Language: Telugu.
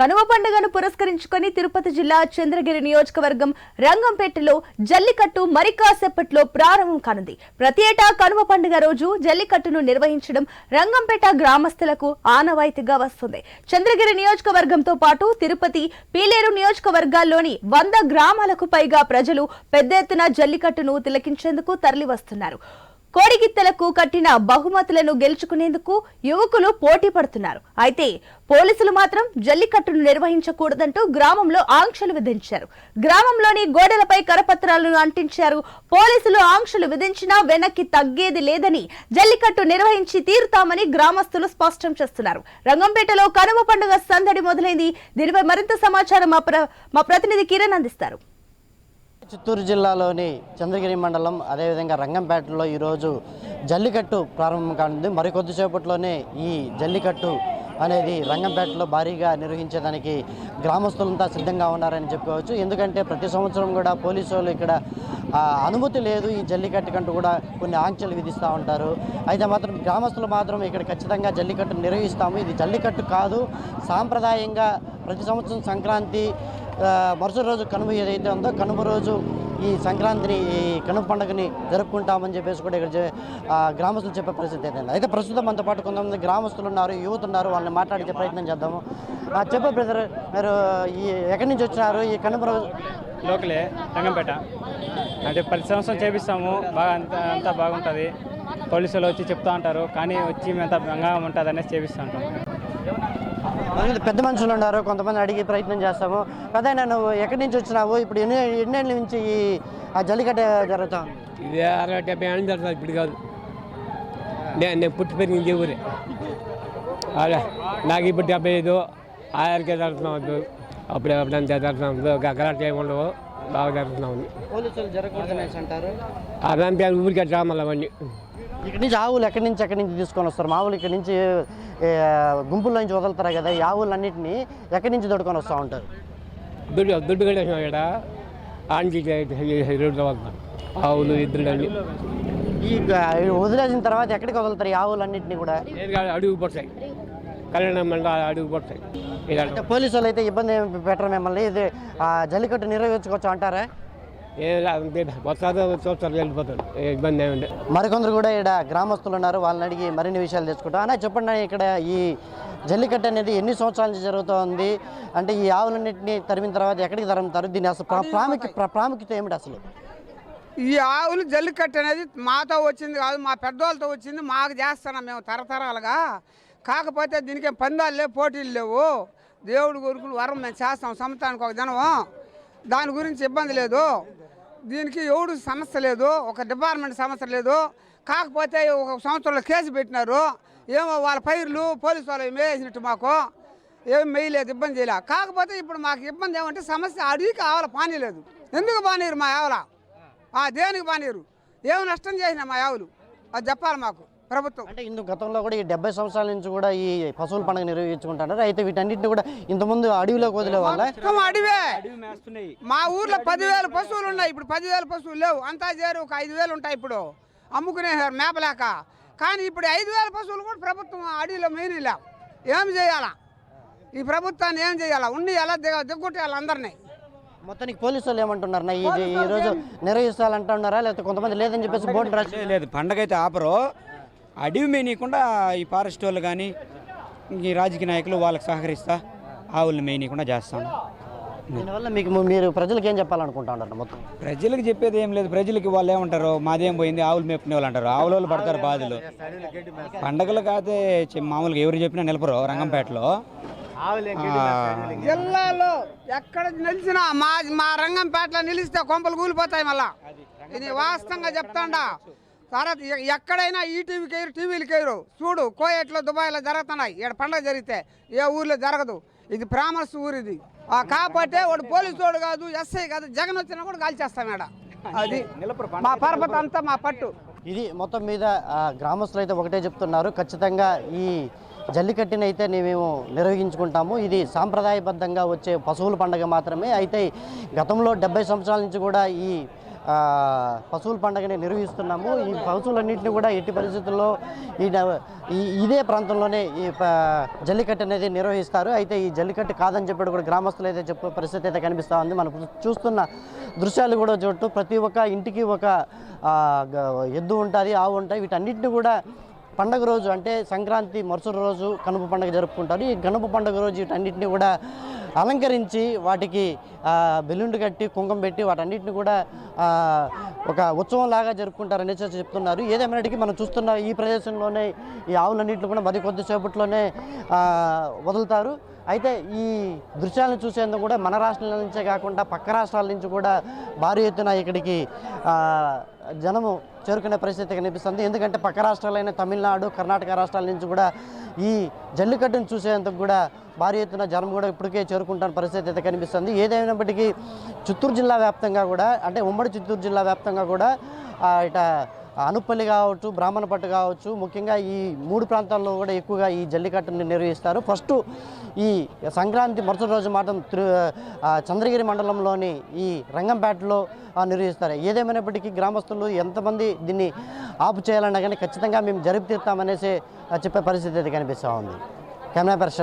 కనుమ పండుగను పురస్కరించుకొని తిరుపతి జిల్లా చంద్రగిరి నియోజకవర్గం రంగంపేటలో జల్లికట్టు మరి కాసేపట్లో ప్రారంభం కానుంది. ప్రతి ఏటా కనుమ పండుగ రోజు జల్లికట్టును నిర్వహించడం రంగంపేట గ్రామస్తులకు ఆనవాయితీగా వస్తుంది. చంద్రగిరి నియోజకవర్గంతో పాటు తిరుపతి పీలేరు నియోజకవర్గాల్లోని వంద గ్రామాలకు పైగా ప్రజలు పెద్ద ఎత్తున జల్లికట్టును తిలకించేందుకు తరలివస్తున్నారు. కోడిగిత్తలకు కట్టిన బహుమతులను గెలుచుకునేందుకు యువకులు పోటీ పడుతున్నారు. అయితే పోలీసులు మాత్రం జల్లికట్టును నిర్వహించకూడదంటూ గ్రామంలో ఆంక్షలు విధించారు. గ్రామంలోని గోడలపై కరపత్రాలను అంటించారు. పోలీసులు ఆంక్షలు విధించినా వెనక్కి తగ్గేది లేదని జల్లికట్టు నిర్వహించి తీరుతామని గ్రామస్తులు స్పష్టం చేస్తున్నారు. రంగంపేటలో కనుమ పండుగ సందడి మొదలైంది. దీనిపై మరింత సమాచారం మా ప్ర- మా ప్రతినిధి కిరణ్ అందిస్తారు. చిత్తూరు జిల్లాలోని చంద్రగిరి మండలం అదేవిధంగా రంగంపేటలో ఈరోజు జల్లికట్టు ప్రారంభం కానుంది. మరికొద్దిసేపట్లోనే ఈ జల్లికట్టు అనేది రంగంపేటలో భారీగా నిర్వహించేదానికి గ్రామస్తులంతా సిద్ధంగా ఉన్నారని చెప్పుకోవచ్చు. ఎందుకంటే ప్రతి సంవత్సరం కూడా పోలీసు వాళ్ళు ఇక్కడ అనుమతి లేదు ఈ జల్లికట్టు కంటూ కూడా కొన్ని ఆంక్షలు విధిస్తూ ఉంటారు. అయితే మాత్రం గ్రామస్తులు మాత్రం ఇక్కడ ఖచ్చితంగా జల్లికట్టు నిర్వహిస్తాము. ఇది జల్లికట్టు కాదు సాంప్రదాయంగా ప్రతి సంవత్సరం సంక్రాంతి మరుసటి రోజు కనుమ ఏదైతే ఉందో కనుమ రోజు ఈ సంక్రాంతిని ఈ కనుమ పండుగని జరుపుకుంటామని చెప్పేసి కూడా ఇక్కడ ఆ, గ్రామస్తులు చెప్పే పరిస్థితి అయితే అయితే ప్రస్తుతం మనతో పాటు కొంతమంది గ్రామస్తులు ఉన్నారు యువత ఉన్నారు వాళ్ళని మాట్లాడించే ప్రయత్నం చేద్దాము. చెప్పే బ్రదర్ మీరు ఈ ఎక్కడి నుంచి వచ్చినారు? ఈ కనుమ రోజు లోకలే రంగంపేట. అంటే ప్రతి సంవత్సరం చేపిస్తాము బాగా అంత అంతా బాగుంటుంది. పోలీసులు వచ్చి చెప్తా ఉంటారు కానీ వచ్చి అంతా బంగా ఉంటుంది అనేసి చేపిస్తూ ఉంటాం. పెద్ద మనుషులు ఉన్నారు కొంతమంది అడిగే ప్రయత్నం చేస్తాము. అదే నేను ఎక్కడి నుంచి వచ్చినావు? ఇప్పుడు ఎన్ని ఎన్నేళ్ళ నుంచి ఈ ఆ జల్లికట్ట జరుగుతా ఉంది? ఇది అరవై డెబ్బై ఏళ్ళు జరుగుతుంది ఇప్పుడు కాదు. నేను నేను పుట్టి పెరిగింది ఊరే. అదే నాకు ఇప్పుడు డెబ్బై ఐదు ఆయనకే జరుగుతున్నాం ఇప్పుడు అప్పుడే అప్పుడు అంతే జరుగుతున్నాం గలాట్ ఉండవు బాగా జరుగుతున్నాం పోలీసులు జరగకూడదనేసి అంటారు. అదంతే ఊరికే డ్రామాలు అవన్నీ ఇక్కడ నుంచి ఆవులు ఎక్కడి నుంచి ఎక్కడి నుంచి తీసుకొని వస్తారు? మామూలు ఇక్కడ నుంచి గుంపుల్లో నుంచి వదులుతారు కదా? ఈ ఆవులన్నింటినీ ఎక్కడి నుంచి దొడుకొని వస్తూ ఉంటారు? దుడ్డు దుడ్డు కట్టేసిన ఇక్కడ ఆంటీ రోడ్లో ఆవులు ఇద్దరు అన్ని. ఈ వదిలేసిన తర్వాత ఎక్కడికి వదులుతారు ఈ ఆవులన్నింటినీ కూడా? అడుగు పడతాయి కళ్యాణం మండ అడుగు పడతాయి. ఇలా అంటే పోలీసు వాళ్ళు అయితే ఇబ్బంది ఏమి పెట్టరు మిమ్మల్ని? ఇది ఆ, జల్లికట్టు నిర్వహించుకోవచ్చు అంటారా? ఇబ్బంది మరికొందరు కూడా ఇక్కడ గ్రామస్తులు ఉన్నారు. వాళ్ళని అడిగి మరిన్ని విషయాలు తెచ్చుకుంటాం అన్న చెప్పండి ఇక్కడ ఈ జల్లికట్టు అనేది ఎన్ని సంవత్సరాల నుంచి జరుగుతోంది? అంటే ఈ ఆవులన్నింటినీ తరిమిన తర్వాత ఎక్కడికి తరుముతారు? దీని అసలు ప్రా- ప్రాముఖ్య ప్రా- ప్రాముఖ్యత ఏమిటి అసలు? ఈ ఆవులు జల్లికట్టు అనేది మాతో వచ్చింది కాదు మా పెద్దవాళ్ళతో వచ్చింది. మాకు చేస్తున్నాం మేము తరతరాలుగా. కాకపోతే దీనికి పందాలు లేవు పోటీలు లేవు. దేవుడి కొరుకులు వరం మేము చేస్తాం సంవత్సరానికి ఒక దినం దాని గురించి ఇబ్బంది లేదు. దీనికి ఎవడు సమస్య లేదు ఒక డిపార్ట్మెంట్ సమస్య లేదు. కాకపోతే ఒక సంవత్సరంలో కేసు పెట్టినారు. ఏమో వాళ్ళ పైర్లు పోలీసు వాళ్ళు వేసినట్టు మాకు. ఏం మేయలేదు ఇబ్బంది చేయలే. కాకపోతే ఇప్పుడు మాకు ఇబ్బంది ఏమంటే సమస్య అడిగి ఆవల పానీ లేదు ఎందుకు బానీరు మా ఆవల? ఆ దేనికి బానీరు ఏం నష్టం చేసినా మా ఆవులు? అది చెప్పాలి మాకు. ప్రభుత్వం. అంటే ఇందు గతంలో కూడా ఈ డెబ్బై సంవత్సరాల నుంచి కూడా ఈ పశువుల పండుగ నిర్వహించుకుంటున్నారు. అయితే వీటన్నిటిని కూడా ఇంతకుముందు అడవిలోకి వదిలే వాళ్ళ? అడివే. మా ఊర్లో పదివేల పశువులు ఉన్నాయి. ఇప్పుడు పదివేల పశువులు లేవు. అంతా చేరు ఒక ఐదు వేలు ఉంటాయి ఇప్పుడు. అమ్ముకునేసారు మేపలేక. కానీ ఇప్పుడు ఐదు వేల పశువులు కూడా ప్రభుత్వం అడవిలో మెయిన్ ఏం చేయాలా? ఈ ప్రభుత్వాన్ని ఏం చేయాలా? ఉండి ఎలా దిగ దిగ్గొట్టేయాలి అందరినీ. మొత్తానికి పోలీసు వాళ్ళు ఏమంటున్నారు? నా ఈ ఈ రోజు నిర్వహిస్తారంటున్నారా? లేకపోతే కొంతమంది లేదని చెప్పేసి బోర్డు రాసి లేదు, లేదు. పండగ అయితే ఆపరు. అడవి మేనీయకుండా ఈ ఫారెస్ట్ వాళ్ళు కానీ ఈ రాజకీయ నాయకులు వాళ్ళకి సహకరిస్తా ఆవులను మేనీయకుండా చేస్తాను. దీనివల్ల మీకు మీరు ప్రజలకు ఏం చెప్పాలనుకుంటా ఉన్నారు మొత్తం? ప్రజలకు చెప్పేది ఏం లేదు. ప్రజలకి వాళ్ళు ఏమంటారు? మాదేం పోయింది? ఆవులు మేపుకునే వాళ్ళు అంటారు. ఆవుల వాళ్ళు పడతారు బాధలు. పండగలు కాతే చె- మామూలుగా ఎవరు చెప్పినా నిలపరు రంగంపేటలో. జిల్లాలో ఎక్కడ నిలిచినా మా మా రంగంపేటలో నిలిస్తే కొంపలు కూలిపోతాయి మళ్ళా. ఇది వాస్తవంగా చెప్తాండా. తర్వాత ఎక్కడైనా ఈటీవీ కేరు టీవీలకి వేయరు చూడు కోయట్లో దుబాయ్లో జరుగుతున్నాయి. ఇక్కడ పండగ జరిగితే ఏ ఊర్లో జరగదు. ఇది ప్రామర్స్ ఊరు ఇది. కాకపోతే వాడు పోలీసు వాడు కాదు ఎస్ఐ కాదు జగన్ వచ్చినా కూడా కాల్చేస్తాం ఇక్కడ అది మా పరపతి అంతా మా పట్టు. ఇది మొత్తం మీద గ్రామస్తులు అయితే ఒకటే చెప్తున్నారు. ఖచ్చితంగా ఈ జల్లికట్టుని అయితే మేము నిర్వహించుకుంటాము. ఇది సాంప్రదాయబద్ధంగా వచ్చే పశువుల పండుగ మాత్రమే. అయితే గతంలో డెబ్బై సంవత్సరాల నుంచి కూడా ఈ పశువుల పండుగని నిర్వహిస్తున్నాము. ఈ పశువులన్నింటినీ కూడా ఎట్టి పరిస్థితుల్లో ఈ ఇదే ప్రాంతంలోనే ఈ ప- జల్లికట్టు అనేది నిర్వహిస్తారు. అయితే ఈ జల్లికట్టు కాదని చెప్పి కూడా గ్రామస్తులు అయితే చెప్పే పరిస్థితి అయితే కనిపిస్తూ ఉంది. మనం చూస్తున్న దృశ్యాలు కూడా చూడటం ప్రతి ఒక్క ఇంటికి ఒక ఎద్దు ఉంటుంది ఆవు ఉంటాయి. వీటన్నిటిని కూడా పండగ రోజు అంటే సంక్రాంతి మరుసటి రోజు కనుప పండుగ జరుపుకుంటారు. ఈ కనుప పండుగ రోజు వీటన్నిటిని కూడా అలంకరించి వాటికి బెలూన్లు కట్టి కుంకుమ పెట్టి వాటన్నిటిని కూడా ఒక ఉత్సవం లాగా జరుపుకుంటారు అనేసి చెప్తున్నారు. ఏదేమైనటికీ మనం చూస్తున్న ఈ ప్రదేశంలోనే ఈ ఆవులన్నింటిని కూడా మరి కొద్దిసేపట్లోనే వదులుతారు. అయితే ఈ దృశ్యాలను చూసేందుకు కూడా మన రాష్ట్రాల నుంచే కాకుండా పక్క రాష్ట్రాల నుంచి కూడా భారీ ఎత్తున ఇక్కడికి జనము చేరుకునే పరిస్థితి కనిపిస్తుంది. ఎందుకంటే పక్క రాష్ట్రాలైన తమిళనాడు కర్ణాటక రాష్ట్రాల నుంచి కూడా ఈ జల్లికట్టును చూసేందుకు కూడా భారీ ఎత్తున జనం కూడా ఇప్పటికే చేరుకుంటున్న పరిస్థితి అయితే కనిపిస్తుంది. ఏదైనప్పటికీ చిత్తూరు జిల్లా వ్యాప్తంగా కూడా అంటే ఉమ్మడి చిత్తూరు జిల్లా వ్యాప్తంగా కూడా ఇట అనుపల్లి కావచ్చు బ్రాహ్మణపట్టు కావచ్చు ముఖ్యంగా ఈ మూడు ప్రాంతాల్లో కూడా ఎక్కువగా ఈ జల్లికట్టును నిర్వహిస్తారు. ఫస్ట్ ఈ సంక్రాంతి మరుసటి రోజు మాత్రం చంద్రగిరి మండలంలోని ఈ రంగంపేటలో నిర్వహిస్తారు. ఏదేమైనప్పటికీ గ్రామస్తులు ఎంతమంది దీన్ని ఆపు చేయాలన్నా కానీ ఖచ్చితంగా మేము జరిపి తీస్తామనేసి చెప్పే పరిస్థితి అయితే కనిపిస్తూ ఉంది. Camera person